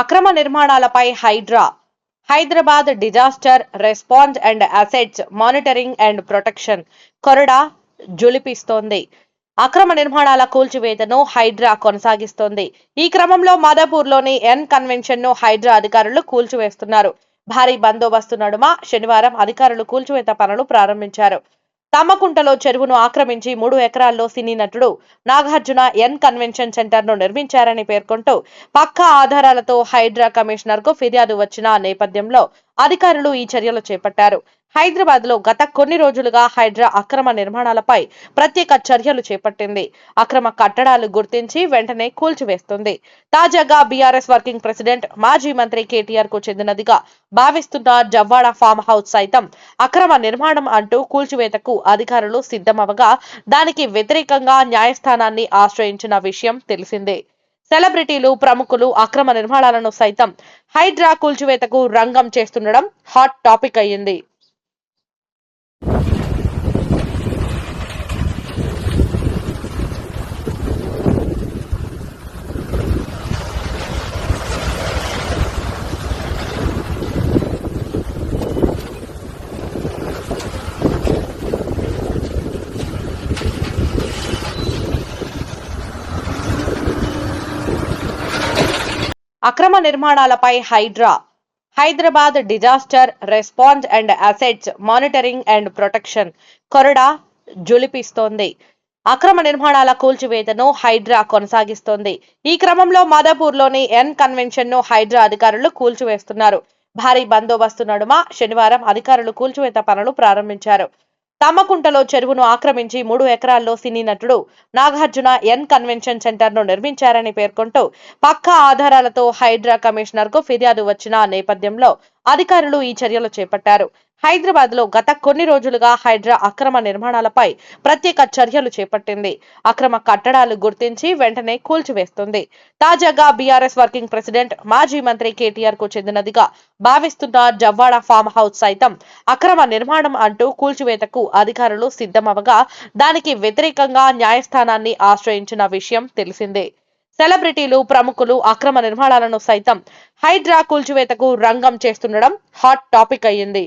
అక్రమ నిర్మాణాలపై HYDRAA. Hyderabad disaster response and assets monitoring and protection కొరడా జులిపిస్తోంది. అక్రమ నిర్మాణాల కూల్చివేతను హైడ్రా కొనసాగిస్తోంది. ఈ క్రమంలో మాదాపూర్లోని ఎన్ కన్వెన్షన్ను హైడ్రా అధికారులు కూల్చివేస్తున్నారు. భారీ బందోబస్తు నడుమ శనివారం అధికారులు కూల్చివేత పనులు ప్రారంభించారు. తమ్మకుంటలో చెరువును ఆక్రమించి మూడు ఎకరాల్లో సినీ నటుడు నాగార్జున ఎన్ కన్వెన్షన్ సెంటర్ను నిర్మించారని పేర్కొంటూ పక్కా ఆధారాలతో హైడ్రా కమిషనర్కు ఫిర్యాదు వచ్చిన నేపథ్యంలో అధికారులు ఈ చర్యలు చేపట్టారు. హైదరాబాద్లో గత కొన్ని రోజులుగా హైడ్రా అక్రమ నిర్మాణాలపై ప్రత్యేక చర్యలు చేపట్టింది. అక్రమ కట్టడాలు గుర్తించి వెంటనే కూల్చివేస్తుంది. తాజాగా బీఆర్ఎస్ వర్కింగ్ ప్రెసిడెంట్ మాజీ మంత్రి కేటీఆర్కు చెందినదిగా భావిస్తున్న జవ్వాడ ఫామ్ హౌస్ సైతం అక్రమ నిర్మాణం అంటూ కూల్చివేతకు అధికారులు సిద్ధమవగా దానికి వ్యతిరేకంగా న్యాయస్థానాన్ని ఆశ్రయించిన విషయం తెలిసిందే. సెలబ్రిటీలు ప్రముఖులు అక్రమ నిర్మాణాలను సైతం హైడ్రా కూల్చివేతకు రంగం చేస్తుండడం హాట్ టాపిక్ అయ్యింది. అక్రమ నిర్మాణాలపై HYDRAA. Hyderabad disaster response and assets monitoring and protection కొరడా జులిపిస్తోంది. అక్రమ నిర్మాణాల కూల్చివేతను హైడ్రా కొనసాగిస్తోంది. ఈ క్రమంలో మాదాపూర్లోని ఎన్ కన్వెన్షన్ను హైడ్రా అధికారులు కూల్చివేస్తున్నారు. భారీ బందోబస్తు నడుమ శనివారం అధికారులు కూల్చివేత పనులు ప్రారంభించారు. తమ్మకుంటలో చెరువును ఆక్రమించి మూడు ఎకరాల్లో సినీ నటుడు నాగార్జున ఎన్ కన్వెన్షన్ సెంటర్ను నిర్మించారని పేర్కొంటూ పక్కా ఆధారాలతో హైడ్రా కమిషనర్కు ఫిర్యాదు వచ్చిన నేపథ్యంలో అధికారులు ఈ చర్యలు చేపట్టారు. హైదరాబాద్లో గత కొన్ని రోజులుగా హైడ్రా అక్రమ నిర్మాణాలపై ప్రత్యేక చర్యలు చేపట్టింది. అక్రమ కట్టడాలు గుర్తించి వెంటనే కూల్చివేస్తుంది. తాజాగా బీఆర్ఎస్ వర్కింగ్ ప్రెసిడెంట్ మాజీ మంత్రి కేటీఆర్కు చెందినదిగా భావిస్తున్న జవ్వాడ ఫామ్ హౌస్ సైతం అక్రమ నిర్మాణం అంటూ కూల్చివేతకు అధికారులు సిద్ధమవగా దానికి వ్యతిరేకంగా న్యాయస్థానాన్ని ఆశ్రయించిన విషయం తెలిసిందే. సెలబ్రిటీలు ప్రముఖులు అక్రమ నిర్మాణాలను సైతం హైడ్రా కూల్చివేతకు రంగం చేస్తుండడం హాట్ టాపిక్ అయ్యింది.